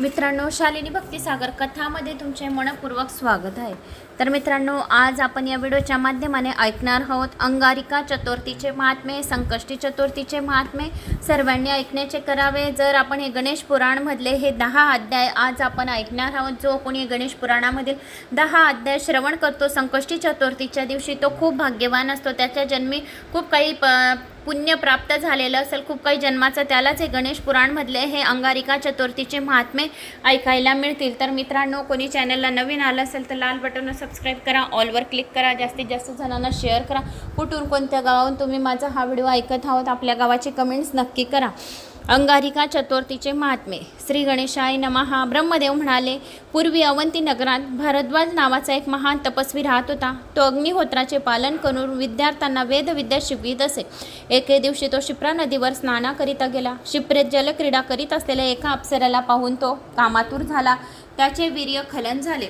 मित्रांनो शालिनी भक्तिसागर कथामध्ये तुमचे मनपूर्वक स्वागत आहे. तर मित्रांनो आज आपण या व्हिडिओच्या माध्यमाने ऐकणार आहोत अंगारिका चतुर्थीचे महात्मे संकष्टी चतुर्थीचे महात्मे. सर्वांनी ऐकण्याचे करावे. जर आपण हे गणेश पुराणमधले हे दहा अध्याय आज आपण ऐकणार आहोत जो कोणी गणेश पुराणामधील दहा अध्याय श्रवण करतो संकष्टी चतुर्थीच्या दिवशी तो खूप भाग्यवान असतो. त्याच्या जन्मी खूप काही प पुण्य प्राप्त झालेलं असेल खूप काही जन्माचं त्यालाच हे गणेश पुराणमधले हे अंगारिका चतुर्थीचे महात्मे ऐकायला मिळतील. तर मित्रांनो कोणी चॅनलला नवीन आलं असेल तर लाल बटनवर सबस्क्राईब करा ऑलवर क्लिक करा जास्तीत जास्त जणांना शेअर करा. कुठून कोणत्या गावाहून तुम्ही माझा हा व्हिडिओ ऐकत आहोत आपल्या गावाचे कमेंट्स नक्की करा. अंगारिका चतुर्थीचे महात्मे. श्री गणेशाय नमहा ब्रह्मदेव म्हणाले पूर्वी अवंती नगरात भारद्वाज नावाचा एक महान तपस्वी राहत होता. तो अग्निहोत्राचे पालन करून विद्यार्थ्यांना वेदविद्या शिकवित असे. एके दिवशी तो शिप्रा नदीवर स्नानाकरिता गेला. शिप्रेत जलक्रीडा करीत असलेल्या एका अप्सऱ्याला पाहून तो कामातूर झाला. त्याचे वीर्य खलन झाले.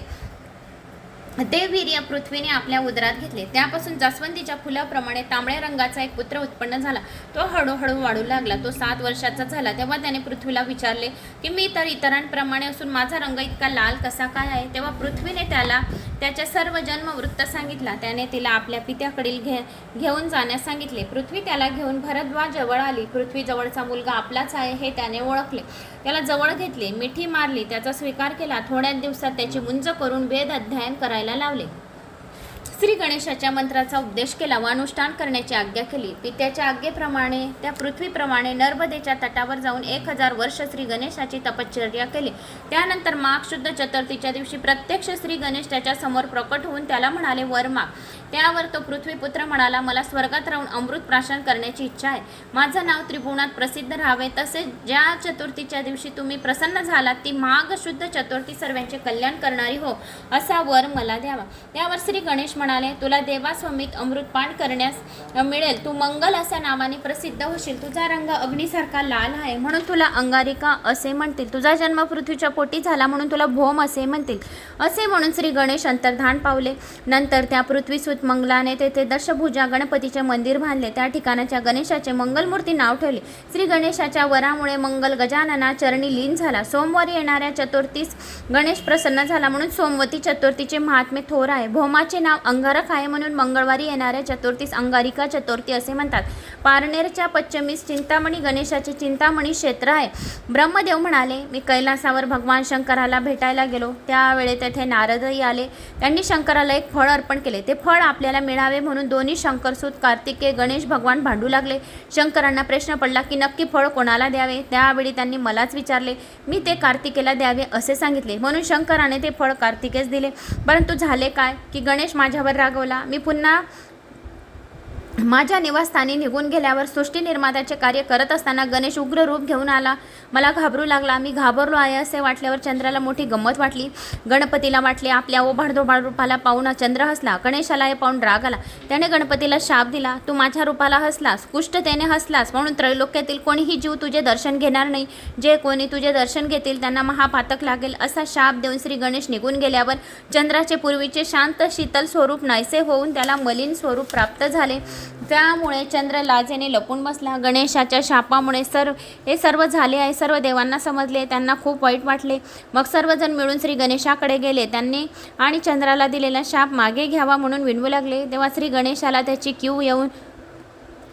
ते वीर्य पृथ्वीने आपल्या उदरात घेतले. त्यापासून जास्वंदीच्या फुलाप्रमाणे तांबड्या रंगाचा एक पुत्र उत्पन्न झाला. तो हळूहळू वाढू लागला. तो सात वर्षाचा झाला. तेव्हा त्याने पृथ्वीला विचारले की मी तर इतरांप्रमाणे असून माझा रंग इतका लाल कसा काय आहे? तेव्हा पृथ्वीने त्याला त्याच्या सर्व जन्मवृत्त सांगितला. त्याने तिला आपल्या पित्याकडील घे घेऊन जाण्यास सांगितले. पृथ्वी त्याला घेऊन भरद्वाज जवळ आली. पृथ्वी जवळचा मुलगा आपलाच आहे हे त्याने ओळखले. त्याला जवळ घेतले. मिठी मारली. त्याचा स्वीकार केला. थोड्याच दिवसात त्याची मुंज करून वेद अध्ययन करायला लावले. श्री गणेशाच्या मंत्राचा उपदेश केला व अनुष्ठान करण्याची आज्ञा केली. पित्याच्या आज्ञेप्रमाणे त्या पृथ्वीप्रमाणे नर्मदेच्या तटावर जाऊन एक हजार वर्ष श्री गणेशाची तपश्चर्या केली. त्यानंतर माघ शुद्ध चतुर्थीच्या दिवशी प्रत्यक्ष श्री गणेश त्याच्यासमोर प्रकट होऊन त्याला म्हणाले वर माग. त्यावर तो पृथ्वीपुत्र म्हणाला मला स्वर्गात राहून अमृत प्राशन करण्याची इच्छा आहे. माझं नाव त्रिभुवनात प्रसिद्ध राहावे. तसेच ज्या चतुर्थीच्या दिवशी तुम्ही प्रसन्न झालात ती माघ शुद्ध चतुर्थी सर्वांचे कल्याण करणारी हो असा वर मला द्यावा. त्यावर श्री गणेश म्हणाले तुला देवास्वामीत अमृतपान करण्यास मिळेल. तू मंगल असा नावाने प्रसिद्ध होशील. तुझा रंग अग्नीसारखा लाल आहे. म्हणून तुला अंगारिका असे म्हणतील. तुझा जन्म पृथ्वीच्या पोटी झाला म्हणून तुला भोम असे म्हणतील. असे म्हणून श्री गणेश अंतर्धान पावले. नंतर त्या पृथ्वीसुत मंगलाने तेथे दशभुजा गणपतीचे मंदिर बांधले. त्या ठिकाणाच्या गणेशाचे मंगलमूर्ती नाव ठेवले. श्री गणेशाच्या वरामुळे मंगल गजानना चरणी लीन झाला. सोमवारी येणाऱ्या चतुर्थीस गणेश प्रसन्न झाला म्हणून सोमवती चतुर्थीचे महात्मे थोर आहे. भौमाचे नाव अंगारक आहे म्हणून मंगळवारी येणाऱ्या चतुर्थीस अंगारिका चतुर्थी असे म्हणतात. पारनेरच्या पश्चिमीस चिंतामणी गणेशाचे चिंतामणी क्षेत्र आहे. ब्रह्मदेव म्हणाले मी कैलासावर भगवान शंकराला भेटायला गेलो. त्यावेळे तेथे नारदही आले. त्यांनी शंकराला एक फळ अर्पण केले. ते फळ आपल्याला मिळावे म्हणून दोन्ही शंकरसूत कार्तिकेय गणेश भगवान भांडू लागले. शंकरांना प्रश्न पडला की नक्की फळ कोणाला द्यावे? त्यावेळी त्यांनी मलाच विचारले मी ते कार्तिकेला द्यावे असे सांगितले. म्हणून शंकराने ते फळ कार्तिकेस दिले. परंतु झाले काय की गणेश माझ्यावर रागवला. मी पुन्हा माझ्या निवासस्थानी निघून गेल्यावर सृष्टी निर्मात्याचे कार्य करत असताना गणेश उग्र रूप घेऊन आला. मला घाबरू लागला. मी घाबरलो आहे असे वाटल्यावर चंद्राला मोठी गंमत वाटली. गणपतीला वाटले आपल्या ओभाडधोभाड रूपाला पाहून चंद्र हसला. गणेशाला हे पाहून राग आला. त्याने गणपतीला शाप दिला. तू माझ्या रूपाला हसलास. कुष्ठतेने हसलास. म्हणून त्रैलोक्यातील कोणीही जीव तुझे दर्शन घेणार नाही. जे कोणी तुझे दर्शन घेतील त्यांना महापातक लागेल. असा शाप देऊन श्री गणेश निघून गेल्यावर चंद्राचे पूर्वीचे शांत शीतल स्वरूप नाहीसे होऊन त्याला मलिन स्वरूप प्राप्त झाले. त्यामुळे चंद्र लाजेने लपून बसला. गणेशाच्या शापामुळे सर्व हे सर्व झाले आहे. सर्व देवांना समजले त्यांना खूप वाईट वाटले. मग सर्वजण मिळून श्री गणेशाकडे गेले. त्यांनी आणि चंद्राला दिलेला शाप मागे घ्यावा म्हणून विणवू लागले. तेव्हा श्री गणेशाला त्याची क्यू येऊन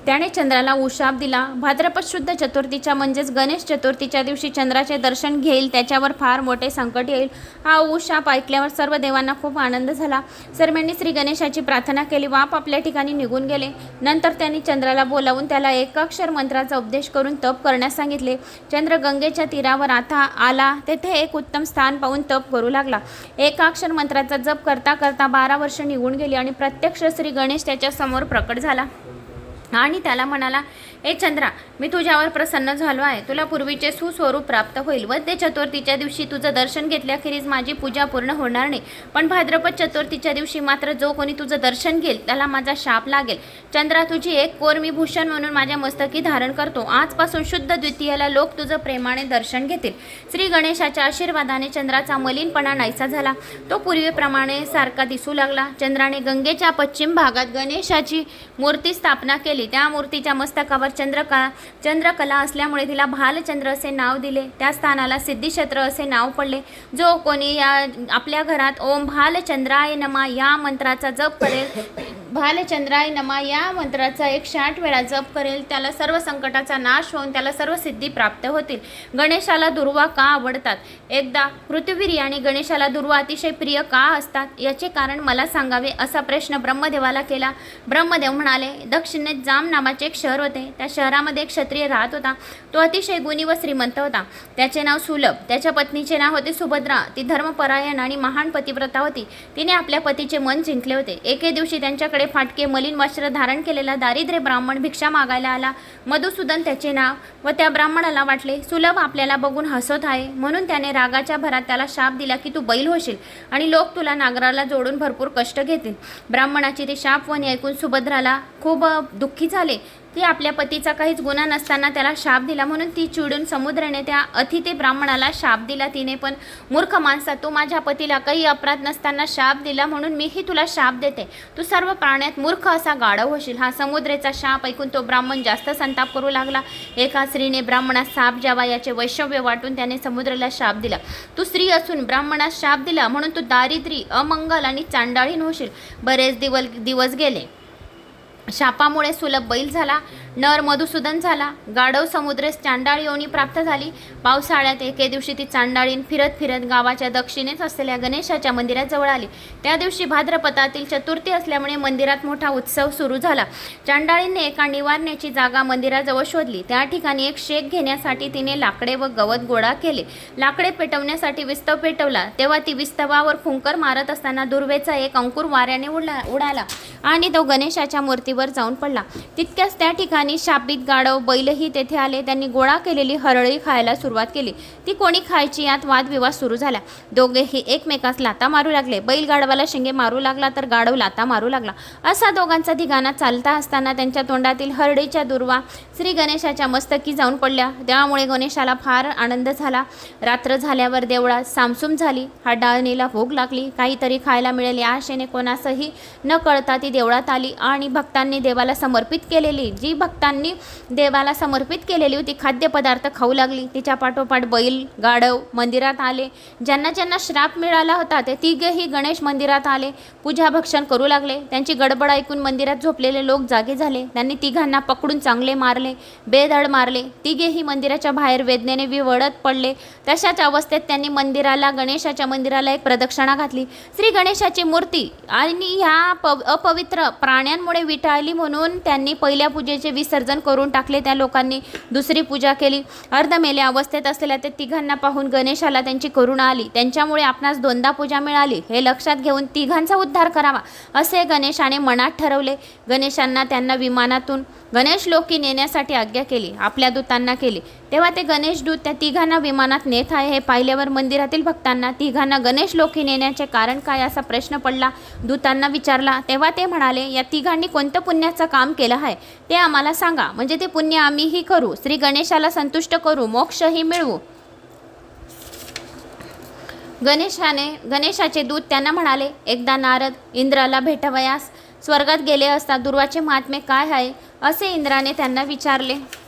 त्याने चंद्राला उशाप दिला. भाद्रपद शुद्ध चतुर्थीच्या म्हणजेच गणेश चतुर्थीच्या दिवशी चंद्राचे दर्शन घेईल त्याच्यावर फार मोठे संकट येईल. हा उशाप ऐकल्यावर सर्व देवांना खूप आनंद झाला. सर्वांनी श्री गणेशाची प्रार्थना केली वाप आपल्या ठिकाणी निघून गेले. नंतर त्यांनी चंद्राला बोलावून त्याला एकाक्षर मंत्राचा उपदेश करून तप करण्यास सांगितले. चंद्र गंगेच्या तीरावर आता आला तेथे एक उत्तम स्थान पाहून तप करू लागला. एकाक्षर मंत्राचा जप करता करता बारा वर्ष निघून गेली आणि प्रत्यक्ष श्री गणेश त्याच्यासमोर प्रकट झाला. आणि त्याला म्हणाला ए चंद्रा मी तुझ्यावर प्रसन्न झालो आहे. तुला पूर्वीचे सुस्वरूप प्राप्त होईल. व ते चतुर्थीच्या दिवशी तुझं दर्शन घेतल्याखेरीज माझी पूजा पूर्ण होणार नाही. पण भाद्रपद चतुर्थीच्या दिवशी मात्र जो कोणी तुझं दर्शन घेईल त्याला माझा शाप लागेल. चंद्रा तुझी एक कोर मी भूषण म्हणून माझ्या मस्तकी धारण करतो. आजपासून शुद्ध द्वितीयाला लोक तुझं प्रेमाने दर्शन घेतील. श्री गणेशाच्या आशीर्वादाने चंद्राचा मलिनपणा नाहीसा झाला. तो पूर्वीप्रमाणे सारखा दिसू लागला. चंद्राने गंगेच्या पश्चिम भागात गणेशाची मूर्ती स्थापना केली. होती त्या मूर्तीच्या मस्तकावर चंद्रका चंद्रकला असल्यामुळे तिला भालचंद्र असे नाव दिले. त्या स्थानाला सिद्धिक्षेत्र असे नाव पडले. जो कोणी या आपल्या घरात ओम भालचंद्राय नमा या मंत्राचा जप करेल भालचंद्राय नमा या मंत्राचा एकशे आठ वेळा जप करेल त्याला सर्व संकटाचा नाश होऊन त्याला सर्व सिद्धी प्राप्त होतील. गणेशाला दुर्वा का आवडतात? एकदा पृथ्वीरी आणि गणेशाला दुर्वा अतिशय प्रिय का असतात? याचे कारण मला सांगावे असा प्रश्न ब्रह्मदेवाला केला. ब्रह्मदेव म्हणाले दक्षिणेत जाम नावाचे एक शहर होते. त्या शहरामध्ये एक क्षत्रिय राहत होता. तो अतिशय गुणी व श्रीमंत होता. त्याचे नाव सुलभ. त्याच्या पत्नीचे नाव होते सुभद्रा. ती धर्मपरायण आणि महान पतिव्रता होती. तिने आपल्या पतीचे मन जिंकले होते. एके दिवशी त्यांच्याकडे फाटके मलिन वस्त्र धारण केलेला दारिद्र्य ब्राह्मण भिक्षा मागायला आला. मधुसूदन त्याचे नाव व त्या ब्राह्मणाला वाटले सुलभ आपल्याला बघून हसत आहे म्हणून त्याने रागाच्या भरात त्याला शाप दिला की तू बैल होशील आणि लोक तुला नागराला जोडून भरपूर कष्ट घेतील. ब्राह्मणाची ते शापवाणी ऐकून सुभद्राला खूप दुःखी झाले. ती आपल्या पतीचा काहीच गुन्हा नसताना त्याला शाप दिला. म्हणून ती चिडून समुद्राने त्या अतिथे ब्राह्मणाला शाप दिला तिने. पण मूर्ख माणसा तू माझ्या पतीला काही अपराध नसताना शाप दिला म्हणून मीही तुला शाप देते. तू सर्व प्राण्यात मूर्ख असा गाढव होशील. हा समुद्रेचा शाप ऐकून तो ब्राह्मण जास्त संताप करू लागला. एका स्त्रीने ब्राह्मणास साप जावा याचे वैशव्य वाटून त्याने समुद्राला शाप दिला. तू स्त्री असून ब्राह्मणास शाप दिला म्हणून तू दारिद्री अमंगल आणि चांडाळीन होशील. बरेच दिवस दिवस गेले. शापामुळे सुलभ बैल झाला नर मधुसूदन झाला गाढव समुद्रेस चांडाळी योनी प्राप्त झाली. पावसाळ्यात एके दिवशी ती चांडाळीन फिरत फिरत गावाच्या दक्षिणेस असलेल्या गणेशाच्या मंदिरात जवळ आली. त्या दिवशी भाद्रपदातील चतुर्थी असल्यामुळे मंदिरात मोठा उत्सव सुरू झाला. चांडाळीने एका निवारण्याची जागा मंदिराजवळ शोधली. त्या ठिकाणी एक शेक घेण्यासाठी तिने लाकडे व गवत गोळा केले. लाकडे पेटवण्यासाठी विस्तव पेटवला. तेव्हा ती विस्तवावर फुंकर मारत असताना दुर्वेचा एक अंकुर वाऱ्याने उडला उडाला आणि तो गणेशाच्या मूर्ती मूर्तीवर जाऊन पडला. तितक्याच त्या ठिकाणी शापित गाढव बैलही तेथे आले. त्यांनी गोळा केलेली हरळी खायला सुरुवात केली. ती कोणी खायची यात वादविवाद सुरू झाला. दोघेही एकमेकास लाता मारू लागले. बैल गाढवाला शिंगे मारू लागला तर गाढव लाता मारू लागला. असा दोघांचा धिगाणा चालता असताना त्यांच्या तोंडातील हरडीच्या दुर्वा श्री गणेशाच्या मस्तकी जाऊन पडल्या. त्यामुळे गणेशाला फार आनंद झाला. रात्र झाल्यावर देवळात सामसूम झाली. हाडाळणीला भूक लागली. काहीतरी खायला मिळेल या आशेने कोणासही न कळता ती देवळात आली आणि भक्ता देवाला समर्पित केलेली जी भक्तांनी देवाला समर्पित केलेली होती खाद्यपदार्थ खाऊ लागली. तिच्या पाठोपाठ बैल गाढव मंदिरात आले. ज्यांना ज्यांना श्राप मिळाला होता ते तिघेही गणेश मंदिरात आले. पूजा भक्षण करू लागले. त्यांची गडबड ऐकून मंदिरात झोपलेले लोक जागे झाले. त्यांनी तिघांना पकडून चांगले मारले बेधड मारले. तिघेही मंदिराच्या बाहेर वेदनेने विवळत पडले. तशाच अवस्थेत त्यांनी मंदिराला गणेशाच्या मंदिराला एक प्रदक्षिणा घातली. श्री गणेशाची मूर्ती आणि ह्या प अपवित्र प्राण्यांमुळे विटाळली म्हणून त्यांनी पहिल्या पूजेचे विसर्जन करून टाकले. त्या लोकांनी दुसरी पूजा केली. अर्धमेल्या अवस्थेत असलेल्या त्या तिघांना पाहून गणेशाला त्यांची करुणा आली. त्यांच्यामुळे आपणास दोनदा पूजा मिळाली. हे लक्षात घेऊन तिघांचा उद्धार करावा असे गणेशाने मनात ठरवले. गणेशांना त्यांना विमानातून गणेश लोकी नेण्यासाठी आज्ञा केली. आपल्या दूतांना केली. तेव्हा ते गणेश दूत त्या तिघांना विमानात नेत आहे. हे पाहिल्यावर मंदिरातील भक्तांना तिघांना गणेश लोकी नेण्याचे कारण काय असा प्रश्न पडला. दूतांना विचारला तेव्हा ते म्हणाले या तिघांनी कोणतं पुण्याचं काम केलं आहे? ते आम्हाला सांगा. म्हणजे ते पुण्य आम्हीही करू. श्री गणेशाला संतुष्ट करू मोक्षही मिळवू. गणेशाने गणेशाचे दूत त्यांना म्हणाले एकदा नारद इंद्राला भेटवयास. स्वर्गात गेले असता दुर्वाचे महात्मे काय आहे? असे इंद्राने त्यांना विचारले.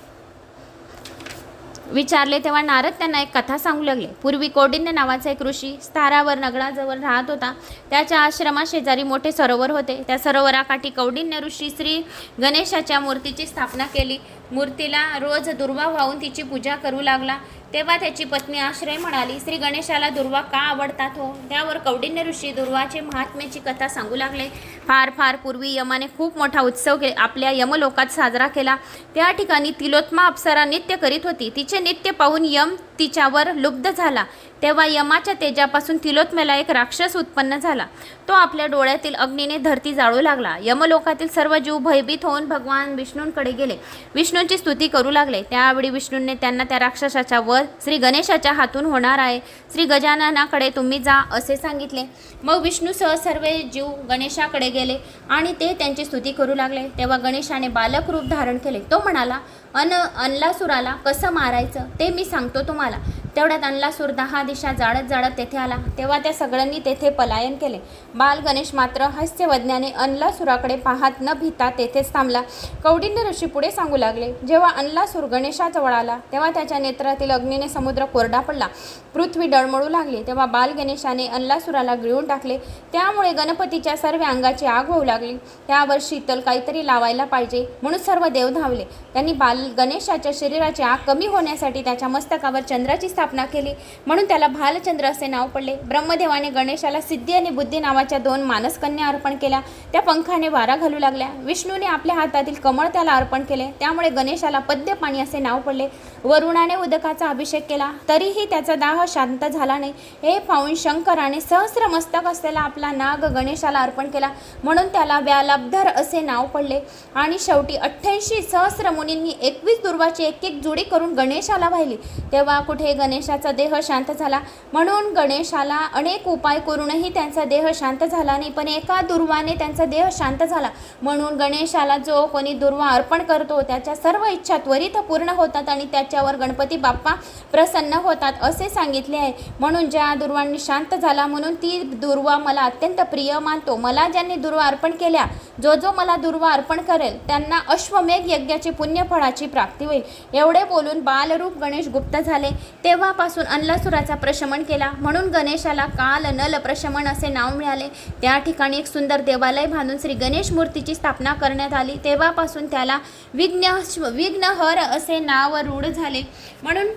विचारले तेव्हा नारद त्यांना एक कथा सांगू लागले. पूर्वी कोडिन्य नावाचा एक ऋषी स्थारावर नगराजवळ राहत होता. त्याच्या आश्रमाशेजारी मोठे सरोवर होते. त्या सरोवराकाठी कौडिन्य ऋषी श्री गणेशाच्या मूर्तीची स्थापना केली. मूर्तीला रोज दुर्वा वाहून तिची पूजा करू लागला. तेव्हा त्याची पत्नी आश्रय म्हणाली श्री गणेशाला दुर्वा का आवडतात हो? त्यावर कौडिन्य ऋषी दुर्वाचे महात्म्याची कथा सांगू लागले. फार फार पूर्वी यमाने खूप मोठा उत्सव के आपल्या यमलोकात साजरा केला. त्या ठिकाणी तिलोत्मा अप्सरा नित्य करीत होती. तिचे नित्य पाहून यम तिच्यावर लुब्ध झाला. तेव्हा यमाच्या तेजापासून तिलोत्मेला एक राक्षस उत्पन्न झाला. तो आपल्या डोळ्यातील अग्नीने धरती जाळू लागला. यमलोकातील सर्व जीव भयभीत होऊन भगवान विष्णूंकडे गेले. विष्णूंची स्तुती करू लागले. त्यावेळी विष्णूंनी त्यांना त्या राक्षसाच्या वर श्री गणेशाच्या हातून होणार आहे. श्री गजाननाकडे तुम्ही जा असे सांगितले. मग विष्णूसह सर्व जीव गणेशाकडे गेले आणि ते त्यांची स्तुती करू लागले. तेव्हा गणेशाने बालक रूप धारण केले. तो म्हणाला अन अनलासुराला कसं मारायचं ते मी सांगतो तुम्हाला. तेवढ्यात अनलासूर दहा दिशा जाळत जाळत तेथे आला. तेव्हा त्या सगळ्यांनी तेथे पलायन केले. बाल गणेश मात्र हास्यवज्ञाने अनलासुराकडे पाहत न भिता तेथेच थांबला. कौडिन्य ऋषी पुढे सांगू लागले. जेव्हा अनलासूर गणेशाजवळ आला तेव्हा त्याच्या नेत्रातील अग्नीने समुद्र कोरडा पडला. पृथ्वी डळमळू लागली. तेव्हा बाल गणेशाने अनलासुराला गिळून टाकले. त्यामुळे गणपतीच्या सर्व अंगाची आग होऊ लागली. त्यावर शीतल काहीतरी लावायला पाहिजे म्हणून सर्व देव धावले. त्यांनी बाल गणेशाच्या शरीराची आग कमी होण्यासाठी त्याच्या मस्तकावर चंद्राची स्थापना केली. म्हणून त्याला भालचंद्र असे नाव पडले. ब्रह्मदेवाने गणेशाला सिद्धी आणि बुद्धी नावाच्या दोन मानसकन्या अर्पण केल्या. त्या पंखाने वारा घालू लागल्या. विष्णूने आपल्या हातातील कमळ त्याला अर्पण केले. त्यामुळे गणेशाला पद्यपाणी असे नाव पडले. वरुणाने उदकाचा अभिषेक केला. तरीही त्याचा दाह शांत झाला नाही. हे पाहून शंकराने सहस्र मस्तक असलेला आपला नाग गणेशाला अर्पण केला. म्हणून त्याला व्यालब्धर असे नाव पडले. आणि शेवटी अठ्ठ्याऐंशी सहस्र मुनींनी एक एकवीस दुर्वाची एक एक जोडी करून गणेशाला वाहिली तेव्हा कुठे गणेशाचा देह शांत झाला? म्हणून गणेशाला अनेक उपाय करूनही त्यांचा देह शांत झाला नाही पण एका दुर्वाने त्यांचा देह शांत झाला. म्हणून गणेशाला जो कोणी दुर्वा अर्पण करतो त्याच्या सर्व इच्छा त्वरित पूर्ण होतात आणि त्याच्यावर गणपती बाप्पा प्रसन्न होतात असे सांगितले आहे. म्हणून ज्या दुर्वांनी शांत झाला म्हणून ती दुर्वा मला अत्यंत प्रिय मानतो. मला ज्यांनी दुर्वा अर्पण केल्या जो जो मला दुर्वा अर्पण करेल त्यांना अश्वमेघ यज्ञाचे पुण्यफळाची प्राप्ती होईल. एवढे बोलून बालरूप गणेश गुप्त झाले. तेव्हापासून अनलासुराचा प्रशमन केला. म्हणून गणेशाला काल नल प्रशमन असे नाव मिळाले. त्या ठिकाणी एक सुंदर देवालय बांधून श्री गणेश मूर्तीची स्थापना करण्यात आली. तेव्हापासून त्याला विघ्न विघ्नहर असे नाव रूढ झाले. म्हणून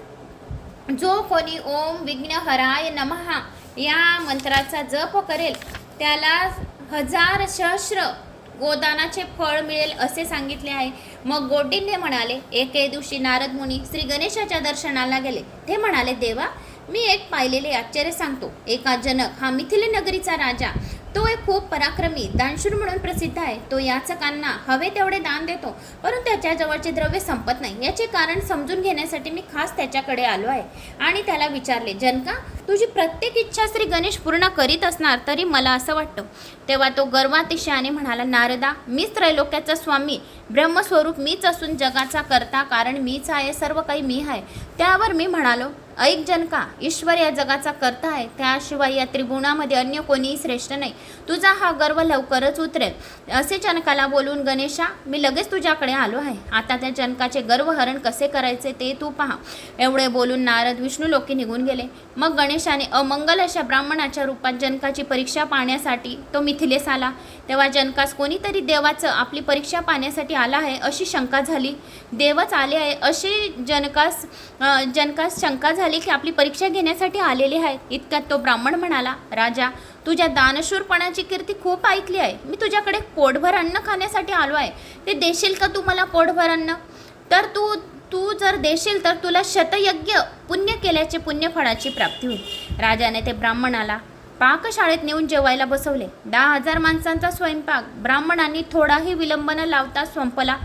जो कोणी ओम विघ्नहराय नमहा या मंत्राचा जप करेल त्याला हजार सहस्र गोदानाचे फळ मिळेल असे सांगितले आहे. मग गोडिन्य म्हणाले एके दिवशी नारद मुनी श्री गणेशाच्या दर्शनाला गेले. ते म्हणाले देवा मी एक पाहिलेले आश्चर्य सांगतो. एका जनक हा मिथिले नगरीचा राजा. तो एक खूप पराक्रमी दानशूर म्हणून प्रसिद्ध आहे. तो याचकांना हवे तेवढे दान देतो परंतु त्याच्याजवळचे द्रव्य संपत नाही. याचे कारण समजून घेण्यासाठी मी खास त्याच्याकडे आलो आहे. आणि त्याला विचारले जनका तुझी प्रत्येक इच्छा श्री गणेश पूर्ण करीत असणार तरी मला असं वाटतं. तेव्हा तो गर्वातिशयाने म्हणाला नारदा मीच त्रैलोक्याचा स्वामी. ब्रह्मस्वरूप मीच असून जगाचा करता कारण मीच आहे सर्व काही मी आहे. त्यावर मी म्हणालो ऐक जनका ईश्वर या जगाचा करता आहे. त्याशिवाय या त्रिगुणामध्ये अन्य कोणीही श्रेष्ठ नाही. तुझा हा गर्व लवकरच उतरेल. असे जनकाला बोलून गणेशा मी लगेच तुझ्याकडे आलो आहे. आता त्या जनकाचे गर्वहरण कसे करायचे ते तू पहा. एवढे बोलून नारद विष्णू लोके निघून गेले. मग गणेशाने अमंगल अशा ब्राह्मणाच्या रूपात जनकाची परीक्षा पाहण्यासाठी तो मिथिलेस आला. तेव्हा जनकास कोणीतरी देवाचं आपली परीक्षा पाहण्यासाठी आला आहे अशी शंका झाली. देवच आले आहे अशी जनकास जनकास शंका झाली. की आपली परीक्षा घेण्यासाठी आलेले आहे. इतक्यात तो ब्राह्मण म्हणाला राजा तुझ्या दानशूरपणाची कीर्ती खूप ऐकली आहे. मी तुझ्याकडे पोटभर अन्न खाण्यासाठी आलो आहे. ते देशील का तू मला पोटभर अन्न? तर तू तू जर देशील तर तुला शतयज्ञ पुण्य केल्याचे पुण्यफळाची प्राप्ती होईल. राजाने ते ब्राह्मणाला पाकशाळेत नेऊन जेवायला बसवले. दहा हजार माणसांचा स्वयंपाक. ब्राह्मणांनी थोडाही विलंब न लावता संपला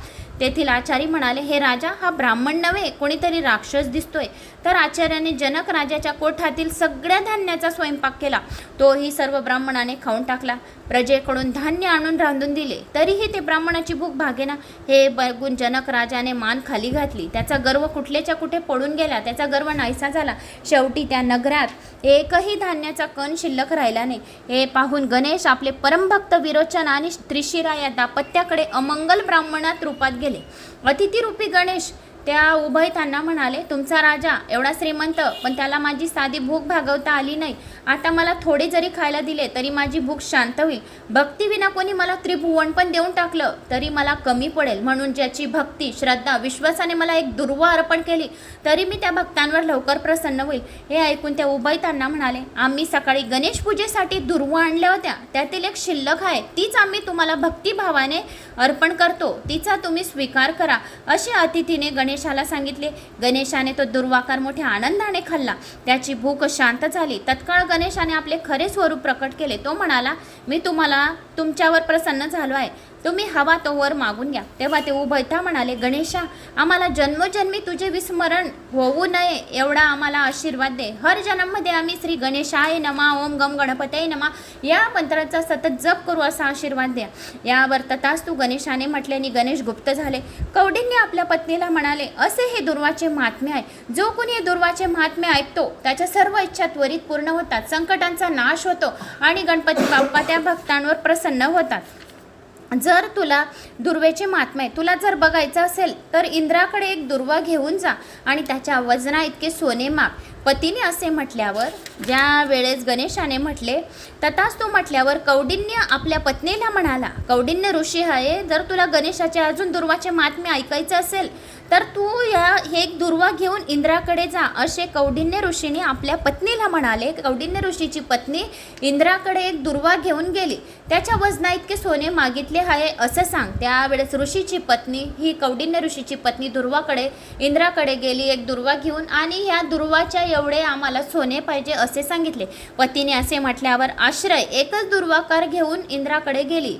तेथील आचारी म्हणाले हे राजा हा ब्राह्मण नव्हे कोणीतरी राक्षस दिसतोय. तर आचार्याने जनक राजाच्या कोठातील सगळ्या धान्याचा स्वयंपाक केला. तोही सर्व ब्राह्मणाने खाऊन टाकला. प्रजेकडून धान्य आणून रांधून दिले. तरीही ते ब्राह्मणाची भूक भागेना. हे बघून जनक राजाने मान खाली घातली. त्याचा गर्व कुठल्याच्या कुठे पडून गेला त्याचा गर्व नाहीसा झाला. शेवटी त्या नगरात एकही धान्याचा कण शिल्लक राहिला नाही. हे पाहून गणेश आपले परमभक्त विरोचन आणि त्रिशिरा या दापत्याकडे अमंगल ब्राह्मणात रूपात गेले. अतिथीरूपी गणेश त्या उभयतांना म्हणाले तुमचा राजा एवढा श्रीमंत पण त्याला माझी साधी भूक भागवता आली नाही. आता मला थोडे जरी खायला दिले तरी माझी भूक शांत होईल. भक्तीविना कोणी मला त्रिभुवन पण देऊन टाकलं तरी मला कमी पडेल. म्हणून ज्याची भक्ती श्रद्धा विश्वासाने मला एक दुर्वा अर्पण केली तरी मी त्या भक्तांवर लवकर प्रसन्न होईल. हे ऐकून त्या उभयतांना म्हणाले आम्ही सकाळी गणेश पूजेसाठी दुर्वा आणल्या होत्या. त्यातील एक शिल्लक आहे तीच आम्ही तुम्हाला भक्तिभावाने अर्पण करतो. तिचा तुम्ही स्वीकार करा. असे अतिथीने गणेश गणेशाला सांगितले. गणेशाने तो दुर्वाकार मोठ्या आनंदाने खाल्ला. त्याची भूक शांत झाली. तत्काळ गणेशाने आपले खरे स्वरूप प्रकट केले. तो म्हणाला मी तुम्हाला तुमच्यावर प्रसन्न झालो आहे. तुम्ही हवा तो वर मागून घ्या. तेव्हा ते उभयता म्हणाले गणेशा आम्हाला जन्मोजन्मी तुझे विस्मरण होऊ नये एवढा आम्हाला आशीर्वाद दे. हर जन्ममध्ये आम्ही श्री गणेशाय नमा ओम गम गणपतय नमा. या मंत्राचा सतत जप करू असा आशीर्वाद द्या. यावर तथाच तू गणेशाने म्हटल्याने गणेश गुप्त झाले. कौडिन्य आपल्या पत्नीला म्हणाले असे हे दुर्वाचे महात्म्य आहे. जो कोणी हे दुर्वाचे महात्म्य ऐकतो त्याच्या सर्व इच्छा त्वरित पूर्ण होतात. संकटांचा नाश होतो आणि गणपती बाप्पा त्या भक्तांवर प्रसन्न होतात. जर तुला दुर्वेचे आहे तुला जर बघायचं असेल तर इंद्राकडे एक दुर्वा घेऊन जा आणि त्याच्या वजना इतके सोने माग. पतीने असे म्हटल्यावर ज्या वेळेस गणेशाने म्हटले तथाच तो म्हटल्यावर कौडिन्य आपल्या पत्नीला म्हणाला कौडिन्य ऋषी आहे जर तुला गणेशाचे अजून दुर्वाचे महात्म्य ऐकायचे असेल तर तू या हे एक दुर्वा घेऊन इंद्राकडे जा असे कौडिन्य ऋषीने आपल्या पत्नीला म्हणाले. कौडिन्य ऋषीची पत्नी इंद्राकडे एक दुर्वा घेऊन गेली. त्याच्या वजना इतके सोने मागितले आहे असं सांग. त्यावेळेस ऋषीची पत्नी ही कौडिन्य ऋषीची पत्नी दुर्वाकडे इंद्राकडे गेली एक दुर्वा घेऊन आणि ह्या दुर्वाच्या एवढे आम्हाला सोने पाहिजे असे सांगितले. पतीने असे म्हटल्यावर आश्रय एकच दुर्वाकार घेऊन इंद्राकडे गेली.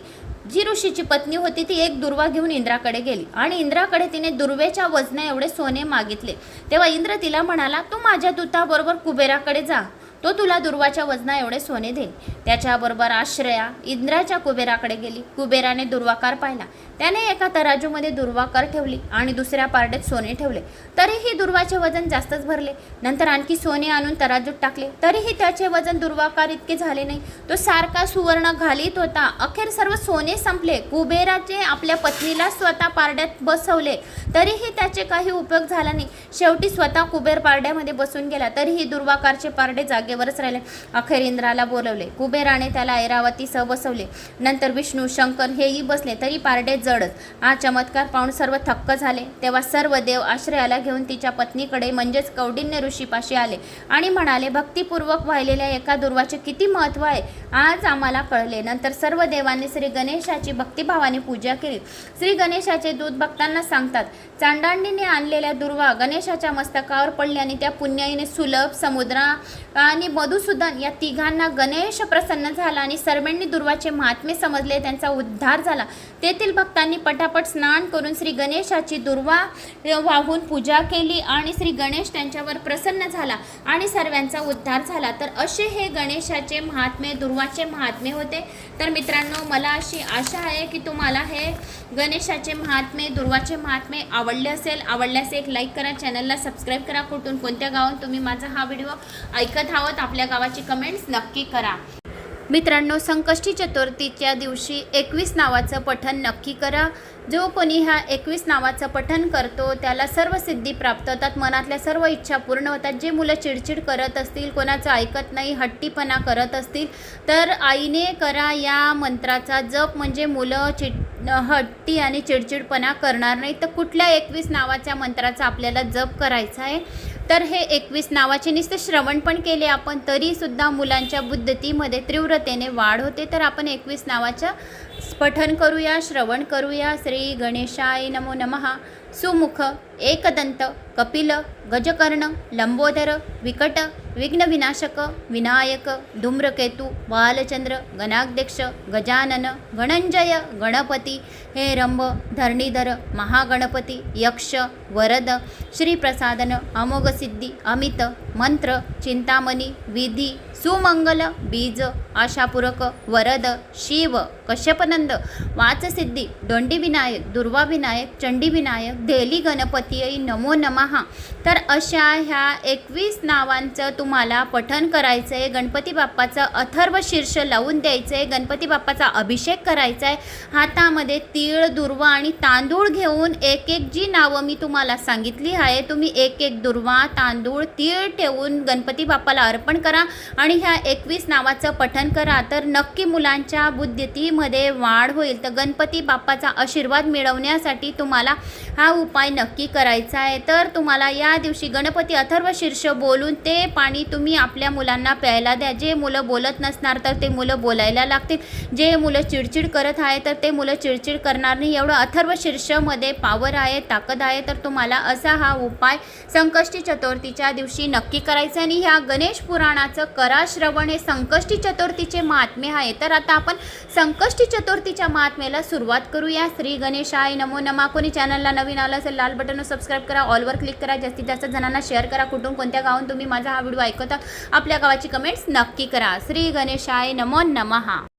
जी ऋषीची पत्नी होती ती एक दुर्वा घेऊन इंद्राकडे गेली. आणि इंद्राकडे तिने दुर्वेच्या वजना एवढे सोने मागितले. तेव्हा इंद्र तिला म्हणाला तू माझ्या दूताबरोबर कुबेराकडे जा. तो तुला दुर्वाच्या वजना एवढे सोने देईल. त्याच्याबरोबर आश्रया इंद्राच्या कुबेराकडे गेली. कुबेराने दुर्वाकार पाहिला. त्याने एका तराजूमध्ये दुर्वाकार ठेवली आणि दुसऱ्या पारड्यात सोने ठेवले. तरीही दुर्वाचे वजन जास्तच भरले. नंतर आणखी सोने आणून तराजूत टाकले. तरीही त्याचे वजन दुर्वाकार इतके झाले नाही. तो सारखा सुवर्ण घालीत होता. अखेर सर्व सोने संपले. कुबेराचे आपल्या पत्नीला स्वतः पारड्यात बसवले. तरीही त्याचे काही उपयोग झाला नाही. शेवटी स्वतः कुबेर पारड्यामध्ये बसून गेला. तरीही दुर्वाकारचे पारडे जागे जागेवरच राहिले. अखेर इंद्राला बोलवले. कुबेराने त्याला ऐरावतीसह बसवले. नंतर विष्णू शंकर हेही बसले तरी पारडे जडच. हा चमत्कार पाहून सर्व थक्क झाले. तेव्हा सर्व देव आश्रयाला घेऊन तिच्या पत्नीकडे म्हणजेच कौडिन्य ऋषीपाशी आले आणि म्हणाले भक्तिपूर्वक वाहिलेल्या एका दुर्वाचे किती महत्त्व आहे? आज आम्हाला कळले. नंतर सर्व देवांनी श्री गणेशाची भक्तिभावाने पूजा केली. श्री गणेशाचे दूध भक्तांना सांगतात चांडांडीने आणलेल्या दुर्वा गणेशाच्या मस्तकावर पडल्याने त्या पुण्याईने सुलभ समुद्रा आणि मधुसूदन या तिघांना गणेश प्रसन्न झाला आणि सर्वांनी दुर्वाचे महात्मे समजले. त्यांचा उद्धार झाला. तेथील भक्तांनी पटापट स्नान करून श्री गणेशाची दुर्वा वाहून पूजा केली आणि श्री गणेश त्यांच्यावर प्रसन्न झाला आणि सर्वांचा उद्धार झाला. तर असे हे गणेशाचे महात्मे दुर्वाचे महात्मे होते. तर मित्रांनो मला अशी आशा आहे की तुम्हाला हे गणेशाचे महात्मे दुर्वाचे महात्मे आवडले असेल. आवडल्यास एक लाईक करा चॅनलला सबस्क्राईब करा. कुठून कोणत्या गावात तुम्ही माझा हा व्हिडिओ ऐकत आहोत आपल्या गावाची कमेंट्स नक्की करा. मित्रांनो संकष्टी चतुर्थीच्या दिवशी एकवीस नावाचं पठण नक्की करा. जो कोणी ह्या एकवीस नावाचं पठन करतो त्याला सर्व सिद्धी प्राप्त होतात. मनातल्या सर्व इच्छा पूर्ण होतात. जे मुलं चिडचिड करत असतील कोणाचं ऐकत नाही हट्टीपणा करत असतील तर आईने करा या मंत्राचा जप. म्हणजे मुलं चिड हट्टी आणि चिडचिडपणा करणार नाही. तर कुठल्या एकवीस नावाच्या मंत्राचा आपल्याला जप करायचा आहे? तर हे एकवीस नावाचे नुसते श्रवण पण केले आपण तरीसुद्धा मुलांच्या बुद्धतीमध्ये तीव्रतेने वाढ होते. तर आपण एकवीस नावाच्या स्पठन करूया श्रवण करूया श्री गणेशाय नमो नमः. सुमुख एकदंत कपिल गजकर्ण लंबोदर विकट विघ्नविनाशक विनायक धूम्रकेतू बालचंद्र गणाध्यक्ष गजानन गणंजय गणपती हे रंभ धरणीधर महागणपती यक्ष वरद श्रीप्रसादन अमोघसिद्धी अमित मंत्र चिंतामणी विधी सुमंगल बीज आशापूरक वरद शिव कश्यपनंद वाचसिद्धी दोंडीविनायक दुर्वाविनायक चंडीविनायक देली गणपती नमो नमहा. तर अशा ह्या एकवीस नावांचं तुम्हाला पठन करायचं आहे गणपती बाप्पाचं अथर्व शीर्ष लावून द्यायचं आहे गणपती बाप्पाचा अभिषेक करायचा आहे हातामध्ये तीळ दुर्वा आणि तांदूळ घेऊन एक एक जी नावं मी तुम्हाला सांगितली आहे तुम्ही एक एक दुर्वा तांदूळ तीळ ठेवून गणपती बाप्पाला अर्पण करा आणि ह्या एकवीस नावाचं पठन करा तर नक्की मुलांच्या बुद्धितीमध्ये वाढ होईल. तर गणपती बाप्पाचा आशीर्वाद मिळवण्यासाठी तुम्हाला हा उपाय नक्की करायचा आहे. तर तुम्हाला या दिवशी गणपती अथर्व शीर्ष बोलून ते पाणी तुम्ही आपल्या मुलांना प्यायला द्या. जे मुलं बोलत नसणार तर ते मुलं बोलायला लागतील. जे मुलं चिडचिड करत आहे तर ते मुलं चिडचिड करणार नाही. एवढं अथर्व शीर्षमध्ये पावर आहे ताकद आहे. तर तुम्हाला असा हा उपाय संकष्टी चतुर्थीच्या दिवशी नक्की करायचा आणि ह्या गणेश पुराणाचं करा कथा श्रवण हे संकष्टी चतुर्थीचे महात्मे आहे. तर आता आपण संकष्टी चतुर्थीच्या महात्म्याला सुरुवात करूया. श्री गणेशाय नमो नमा. कोणी चॅनलला नवीन आलं असेल लाल बटनवर सबस्क्राईब करा. ऑलवर क्लिक करा. जास्तीत जास्त जणांना शेअर करा. कुठून कोणत्या गावून तुम्ही माझा हा व्हिडिओ ऐकता आपल्या गावाची कमेंट्स नक्की करा. श्री गणेशाय नमो नमहा